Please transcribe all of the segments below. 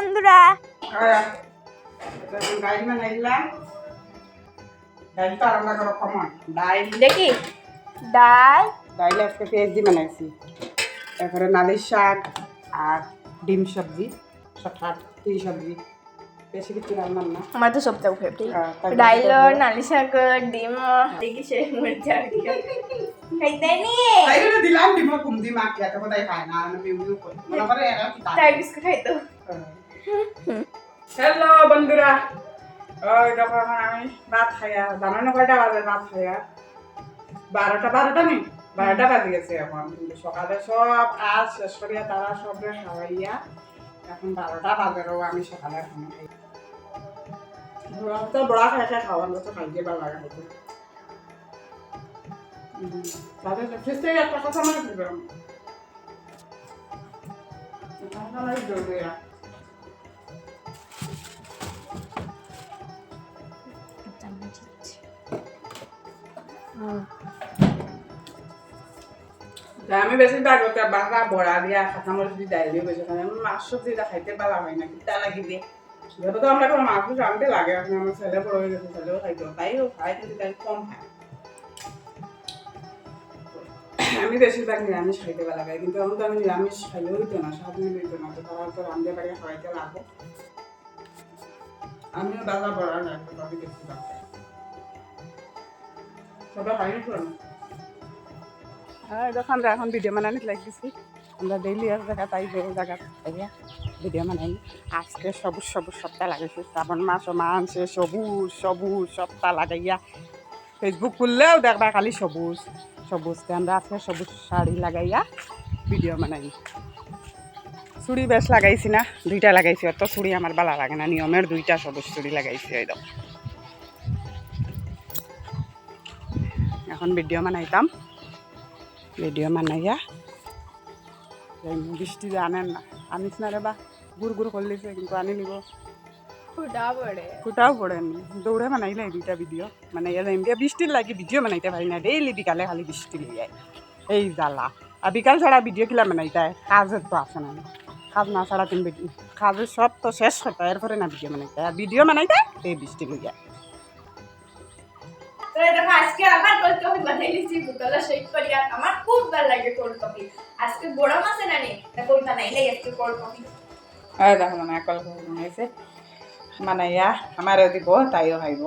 বন্ধুরা। দেখি। ডাল। ডাইল আজকে পেঁয়াজ দিয়ে বানাইছি তারপরে নালিশ শাক আর ডিম সবজি সব তিন সবজি। বেশি কিছু রান্নার না। আমার তো সবচেয়ে ফেভারিট হ্যাঁ, তারপরে- নালি শাক ডিম দেখি সে মরছে আর কি খাইতে নি তাইলে দিলাম ডিম কুম দি তো তাই খায় না আমি বিউ করি। করে এরা কি তাই বিস্কুট খাইতো হ্যালো বন্ধুরা। ওই দেখো, এখন আমি ভাত খাইয়া বানানো কয়টা বাজে ভাত খাইয়া বারোটা বারোটা নেই? বারোটা বাজে গেছে এখন। কিন্তু সকালে সব কাজ শেষ করিয়া তারা সবরে খাওয়াইয়া এখন বারোটা বাজেরও আমি সকালে এখন খাই। তো বড়া খাই খাই খাওয়ান তো খাইতে ভালো লাগে হয়তো তাদের একটা কথা মনে করবে আমি বেশি বাগতে বাঁকা বড়া দিয়া কাঁচামরিচ দিয়ে ডাইল দিয়ে বেশি খাই মাছ সবজিটা খাইতে পারা হয় না, কিতা লাগি দিয়ে। যেহেতু তো আমরা কোনো মাছ রাঁধতে লাগে আমার ছেলে বড় হয়ে গেছে, ছেলেও খাইতে তাইও খাই কিন্তু তাই কম খায়। আমি বেশিরভাগ নিরামিষ খাইতে ভালো লাগে কিন্তু আমি তো আমি নিরামিষ খাইলেও হইতো না স্বাদ মিলে হইতো না তো তারা তো রাঁধতে পারি খাওয়াইতে লাগবো আমিও দাদা বড়া লাগবে তবে বেশি হ্যাঁ দেখো আমরা এখন ভিডিও বানানিতে লাগতেছি। আমরা ডেইলি এক জায়গা তাই জায়গা ভিডিও বানাই। আজকে সবুজ সবুজ সপ্তাহ লাগাইছে শ্রাবণ মাস ও মানছে সবুজ সবুজ সপ্তাহ লাগাইয়া ফেসবুক খুললেও দেখবা খালি সবুজ। সবুজ আমরা আজকে সবুজ শাড়ি লাগাইয়া ভিডিও বানাই। চুড়ি বেশ লাগাইছি না, দুইটা লাগাইছি। অত চুড়ি আমার বালা লাগে না। নিয়মের দুইটা সবুজ চুড়ি লাগাইছি একদম এখন ভিডিও বানাইতাম। ভিডিও বানাইয়া বৃষ্টি যে আনেন না। আনিস না রে বা গুড় গুড় করলিছে কিন্তু আনি নিব। ফুটাও পড়েনি দৌড়ে বানাইলে এই দুইটা ভিডিও মানে এমনি বৃষ্টির লাগে ভিডিও বানাইতে পারি না। ডেইলি বিকালে খালি বৃষ্টি লিয়ে এই জ্বালা। আর বিকাল ছাড়া ভিডিও কিলা বানাইতে কাজের তো আছে না। কাজ না ছাড়া তুমি কাজের সব তো শেষ হতো এরপরে না ভিডিও বানাইতে আর ভিডিও বানাইতে এই বৃষ্টি লিয়ে তো দেখো, আজকে আবার কোল্ড কফি বানাই আর আমার খুব ভালো লাগে আজকে বড় মাসে না নেই কফি। আর দেখো মানে বানাইছে। বানাইয়া আমারও দিব, তাইও খাইব।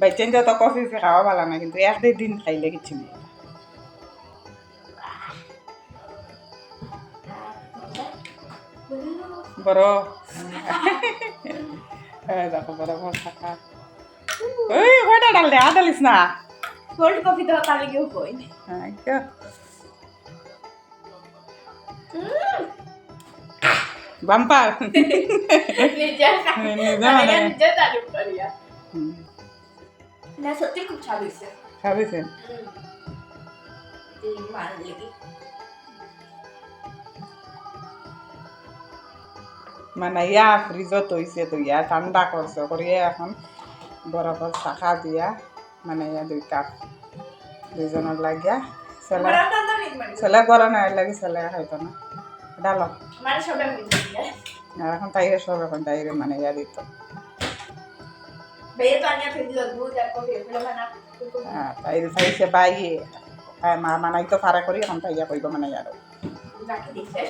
বাইচেন যত কফি খাওয়া ভালো না, কিন্তু এক দুই দিন খাইলে কিছু নেই। বড়। দেখো, বড় বড় থাকা ওই ডাল দে আর ডালিস না। কোল্ড কফি তো তাহলে কেউ কই? বাম্পার। মানে না সত্যি খুব হয়েছে লেগে। মানে ইয়া ফ্রিজত হইছে তো ইয়া ঠান্ডা করছে করিয়ে এখন। বরফর শাখা দিয়া মানে দুই কাপ দুইজনের লাগিয়া ছেলে ছেলে করে না এর লাগি ছেলে হয়তো না। ডালো মানে আর এখন তাইরে সব এখন তাইরে মানে ইয়া দিত। তাইরে চাইছে হ্যাঁ মা মানাই তো ফারা করি এখন তাইয়া কইব মানে দিই শেষ